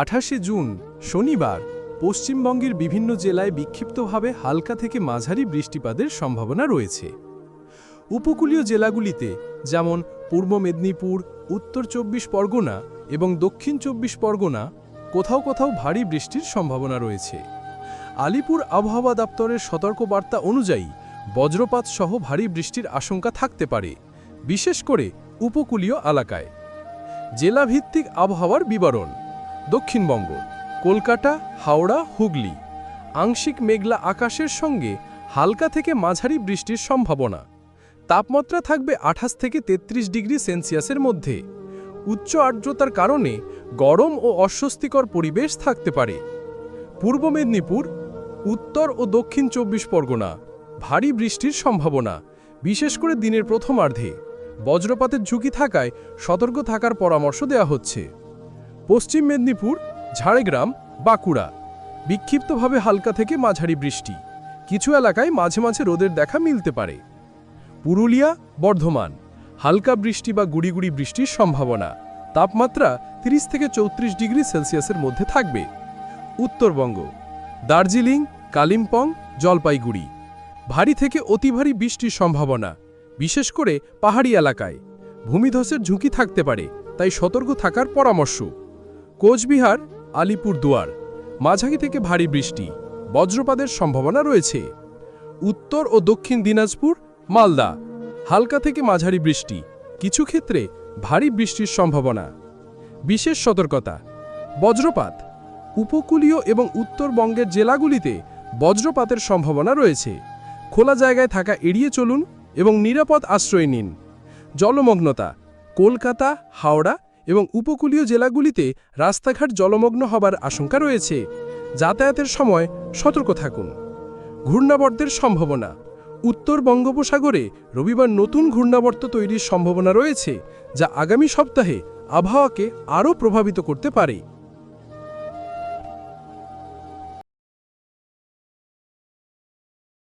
আঠাশে জুন, শনিবার, পশ্চিমবঙ্গের বিভিন্ন জেলায় বিক্ষিপ্তভাবে হালকা থেকে মাঝারি বৃষ্টিপাতের সম্ভাবনা রয়েছে। উপকূলীয় জেলাগুলিতে, যেমন পূর্ব মেদিনীপুর, উত্তর চব্বিশ পরগনা এবং দক্ষিণ চব্বিশ পরগনা, কোথাও কোথাও ভারী বৃষ্টির সম্ভাবনা রয়েছে। আলিপুর আবহাওয়া দপ্তরের সতর্কবার্তা অনুযায়ী বজ্রপাত সহ ভারী বৃষ্টির আশঙ্কা থাকতে পারে, বিশেষ করে উপকূলীয় এলাকায়। জেলাভিত্তিক আবহাওয়ার বিবরণ দক্ষিণবঙ্গ, কলকাতা, হাওড়া, হুগলি। আংশিক মেঘলা আকাশের সঙ্গে হালকা থেকে মাঝারি বৃষ্টির সম্ভাবনা। তাপমাত্রা থাকবে আঠাশ থেকে ৩৩ ডিগ্রি সেলসিয়াসের মধ্যে। উচ্চ আর্দ্রতার কারণে গরম ও অস্বস্তিকর পরিবেশ থাকতে পারে। পূর্ব মেদিনীপুর, উত্তর ও দক্ষিণ চব্বিশ পরগনা, ভারী বৃষ্টির সম্ভাবনা, বিশেষ করে দিনের প্রথমার্ধে। বজ্রপাতের ঝুঁকি থাকায় সতর্ক থাকার পরামর্শ দেওয়া হচ্ছে। পশ্চিম মেদিনীপুর, ঝাড়গ্রাম, বাঁকুড়া। বিক্ষিপ্তভাবে হালকা থেকে মাঝারি বৃষ্টি। কিছু এলাকায় মাঝে মাঝে রোদের দেখা মিলতে পারে। পুরুলিয়া, বর্ধমান। হালকা বৃষ্টি বা গুড়িগুড়ি বৃষ্টির সম্ভাবনা। তাপমাত্রা 30 থেকে চৌত্রিশ ডিগ্রি সেলসিয়াসের মধ্যে থাকবে। উত্তরবঙ্গ। দার্জিলিং, কালিম্পং, জলপাইগুড়ি। ভারী থেকে অতি ভারী বৃষ্টির সম্ভাবনা। বিশেষ করে পাহাড়ি এলাকায়। ভূমিধসের ঝুঁকি থাকতে পারে, তাই সতর্ক থাকার পরামর্শ। কোচবিহার আলিপুর দুয়ার মাঝারি থেকে ভারী বৃষ্টি। বজ্রপাতের সম্ভাবনা রয়েছে। উত্তর ও দক্ষিণ দিনাজপুর, মালদা। হালকা থেকে মাঝারি বৃষ্টি। কিছু ক্ষেত্রে ভারী বৃষ্টির সম্ভাবনা। বিশেষ সতর্কতা। বজ্রপাত। উপকূলীয় এবং উত্তরবঙ্গের জেলাগুলিতে বজ্রপাতের সম্ভাবনা রয়েছে। খোলা জায়গায় থাকা এড়িয়ে চলুন এবং নিরাপদ আশ্রয় নিন। জলমগ্নতা। কলকাতা, হাওড়া এবং উপকূলীয় জেলাগুলিতে রাস্তাঘাট জলমগ্ন হবার আশঙ্কা রয়েছে। যাতায়াতের সময় সতর্ক থাকুন। ঘূর্ণাবর্তের সম্ভাবনা। উত্তর বঙ্গোপসাগরে রবিবার নতুন ঘূর্ণাবর্ত তৈরির সম্ভাবনা রয়েছে, যা আগামী সপ্তাহে আবহাওয়াকে আরও প্রভাবিত করতে পারে।